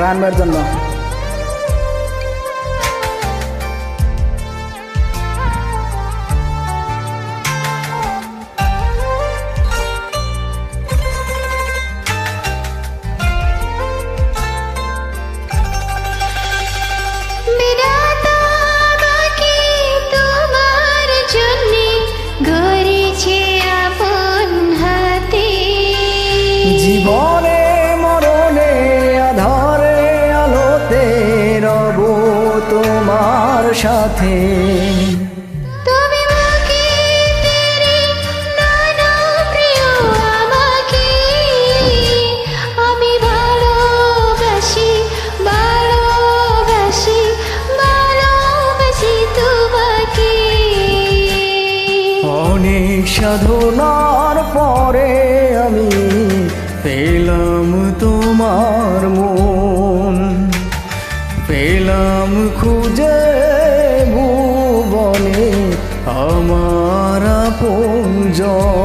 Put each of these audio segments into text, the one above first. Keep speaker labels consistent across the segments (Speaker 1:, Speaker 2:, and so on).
Speaker 1: রান্নার জন্য।
Speaker 2: তোমাকে।
Speaker 1: অনেক সাধনার পরে আমি পেলাম তোমার মন পেলাম খুঁজে আমার আপনজন।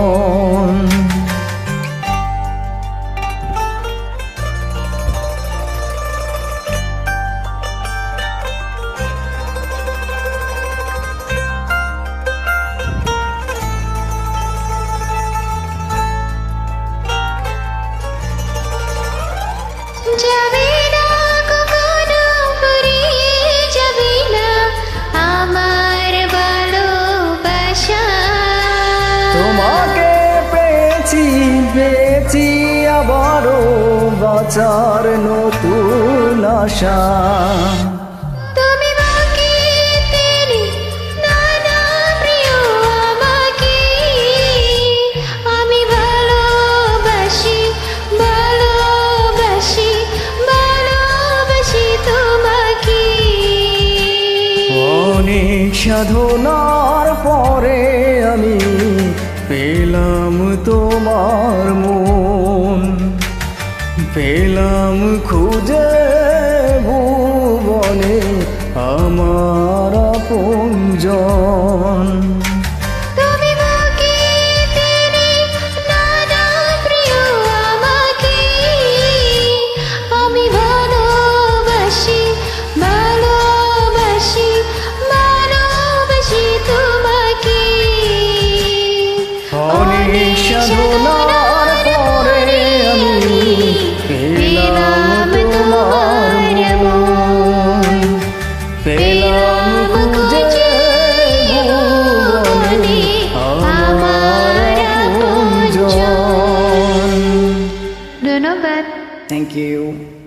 Speaker 2: যাবে
Speaker 1: বাঁচার নতুন আশা। অনেক সাধনার পরে আমি পেলাম তোমার আমার আপনজন Thank you.